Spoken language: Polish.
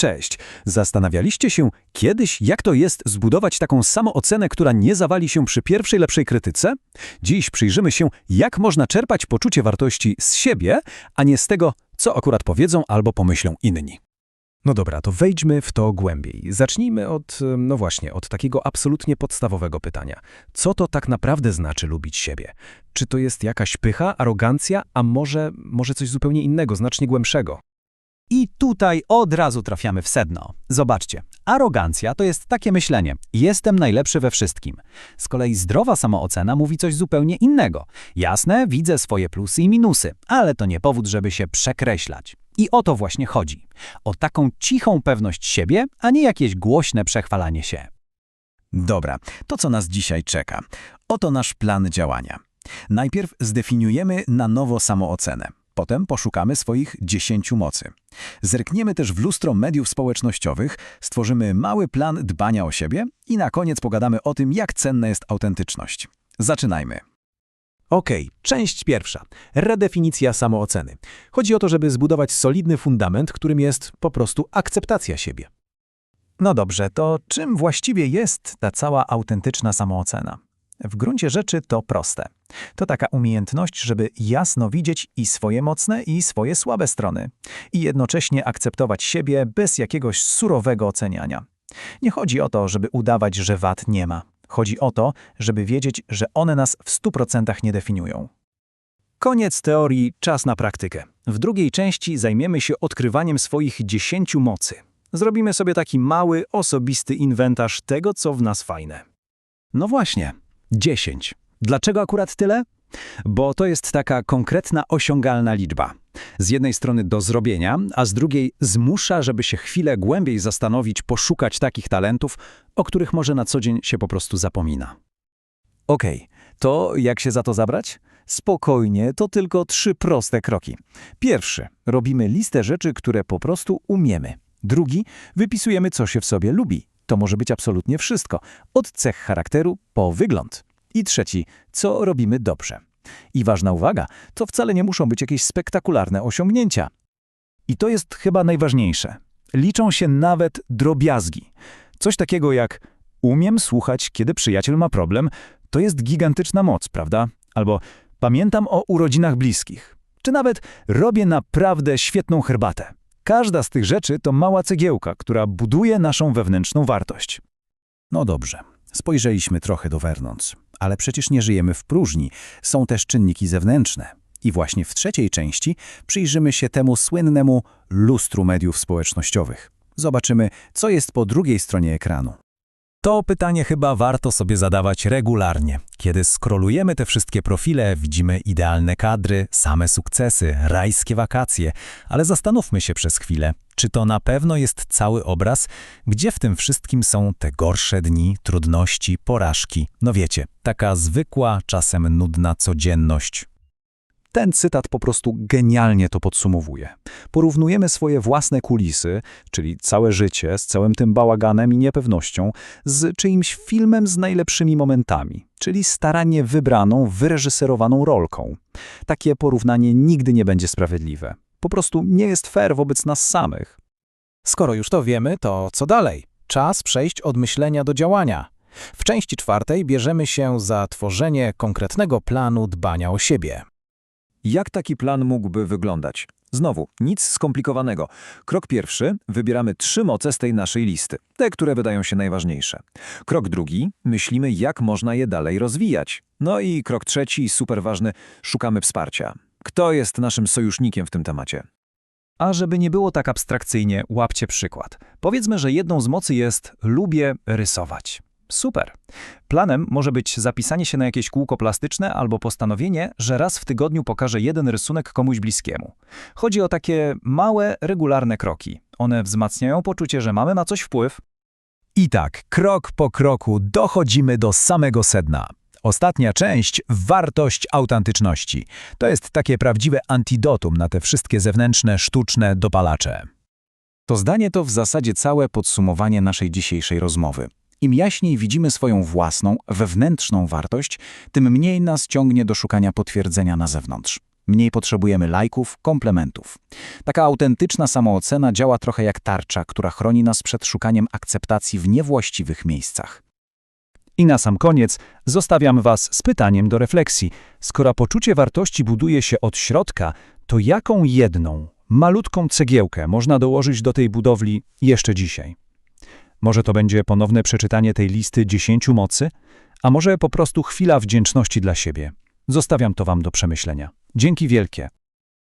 Cześć. Zastanawialiście się kiedyś, jak to jest zbudować taką samoocenę, która nie zawali się przy pierwszej lepszej krytyce? Dziś przyjrzymy się, jak można czerpać poczucie wartości z siebie, a nie z tego, co akurat powiedzą albo pomyślą inni. No dobra, to wejdźmy w to głębiej. Zacznijmy od, no właśnie, od takiego absolutnie podstawowego pytania. Co to tak naprawdę znaczy lubić siebie? Czy to jest jakaś pycha, arogancja, a może, może coś zupełnie innego, znacznie głębszego? I tutaj od razu trafiamy w sedno. Zobaczcie, arogancja to jest takie myślenie: jestem najlepszy we wszystkim. Z kolei zdrowa samoocena mówi coś zupełnie innego. Jasne, widzę swoje plusy i minusy, ale to nie powód, żeby się przekreślać. I o to właśnie chodzi. O taką cichą pewność siebie, a nie jakieś głośne przechwalanie się. Dobra, to co nas dzisiaj czeka. Oto nasz plan działania. Najpierw zdefiniujemy na nowo samoocenę. Potem poszukamy swoich 10 mocy. Zerkniemy też w lustro mediów społecznościowych, stworzymy mały plan dbania o siebie i na koniec pogadamy o tym, jak cenna jest autentyczność. Zaczynajmy. Okej, część pierwsza. Redefinicja samooceny. Chodzi o to, żeby zbudować solidny fundament, którym jest po prostu akceptacja siebie. No dobrze, to czym właściwie jest ta cała autentyczna samoocena? W gruncie rzeczy to proste. To taka umiejętność, żeby jasno widzieć i swoje mocne, i swoje słabe strony, i jednocześnie akceptować siebie bez jakiegoś surowego oceniania. Nie chodzi o to, żeby udawać, że wad nie ma. Chodzi o to, żeby wiedzieć, że one nas w 100% nie definiują. Koniec teorii, czas na praktykę. W drugiej części zajmiemy się odkrywaniem swoich 10 mocy. Zrobimy sobie taki mały, osobisty inwentarz tego, co w nas fajne. No właśnie, 10. Dlaczego akurat tyle? Bo to jest taka konkretna, osiągalna liczba. Z jednej strony do zrobienia, a z drugiej zmusza, żeby się chwilę głębiej zastanowić, poszukać takich talentów, o których może na co dzień się po prostu zapomina. Okej, to jak się za to zabrać? Spokojnie, to tylko trzy proste kroki. Pierwszy, robimy listę rzeczy, które po prostu umiemy. Drugi, wypisujemy, co się w sobie lubi. To może być absolutnie wszystko, od cech charakteru po wygląd. I trzeci, co robimy dobrze. I ważna uwaga, to wcale nie muszą być jakieś spektakularne osiągnięcia. I to jest chyba najważniejsze. Liczą się nawet drobiazgi. Coś takiego jak umiem słuchać, kiedy przyjaciel ma problem, to jest gigantyczna moc, prawda? Albo pamiętam o urodzinach bliskich. Czy nawet robię naprawdę świetną herbatę. Każda z tych rzeczy to mała cegiełka, która buduje naszą wewnętrzną wartość. No dobrze, spojrzeliśmy trochę do wewnątrz, ale przecież nie żyjemy w próżni, są też czynniki zewnętrzne. I właśnie w trzeciej części przyjrzymy się temu słynnemu lustru mediów społecznościowych. Zobaczymy, co jest po drugiej stronie ekranu. To pytanie chyba warto sobie zadawać regularnie. Kiedy skrolujemy te wszystkie profile, widzimy idealne kadry, same sukcesy, rajskie wakacje, ale zastanówmy się przez chwilę, czy to na pewno jest cały obraz, gdzie w tym wszystkim są te gorsze dni, trudności, porażki. No wiecie, taka zwykła, czasem nudna codzienność. Ten cytat po prostu genialnie to podsumowuje. Porównujemy swoje własne kulisy, czyli całe życie z całym tym bałaganem i niepewnością, z czyimś filmem z najlepszymi momentami, czyli starannie wybraną, wyreżyserowaną rolką. Takie porównanie nigdy nie będzie sprawiedliwe. Po prostu nie jest fair wobec nas samych. Skoro już to wiemy, to co dalej? Czas przejść od myślenia do działania. W części czwartej bierzemy się za tworzenie konkretnego planu dbania o siebie. Jak taki plan mógłby wyglądać? Znowu, nic skomplikowanego. Krok pierwszy, wybieramy trzy moce z tej naszej listy, te, które wydają się najważniejsze. Krok drugi, myślimy, jak można je dalej rozwijać. No i krok trzeci, super ważny, szukamy wsparcia. Kto jest naszym sojusznikiem w tym temacie? A żeby nie było tak abstrakcyjnie, łapcie przykład. Powiedzmy, że jedną z mocy jest lubię rysować. Super. Planem może być zapisanie się na jakieś kółko plastyczne albo postanowienie, że raz w tygodniu pokażę jeden rysunek komuś bliskiemu. Chodzi o takie małe, regularne kroki. One wzmacniają poczucie, że mamy na coś wpływ. I tak, krok po kroku dochodzimy do samego sedna. Ostatnia część – wartość autentyczności. To jest takie prawdziwe antidotum na te wszystkie zewnętrzne, sztuczne dopalacze. To zdanie to w zasadzie całe podsumowanie naszej dzisiejszej rozmowy. Im jaśniej widzimy swoją własną, wewnętrzną wartość, tym mniej nas ciągnie do szukania potwierdzenia na zewnątrz. Mniej potrzebujemy lajków, komplementów. Taka autentyczna samoocena działa trochę jak tarcza, która chroni nas przed szukaniem akceptacji w niewłaściwych miejscach. I na sam koniec zostawiam Was z pytaniem do refleksji. Skoro poczucie wartości buduje się od środka, to jaką jedną, malutką cegiełkę można dołożyć do tej budowli jeszcze dzisiaj? Może to będzie ponowne przeczytanie tej listy dziesięciu mocy, a może po prostu chwila wdzięczności dla siebie. Zostawiam to Wam do przemyślenia. Dzięki wielkie.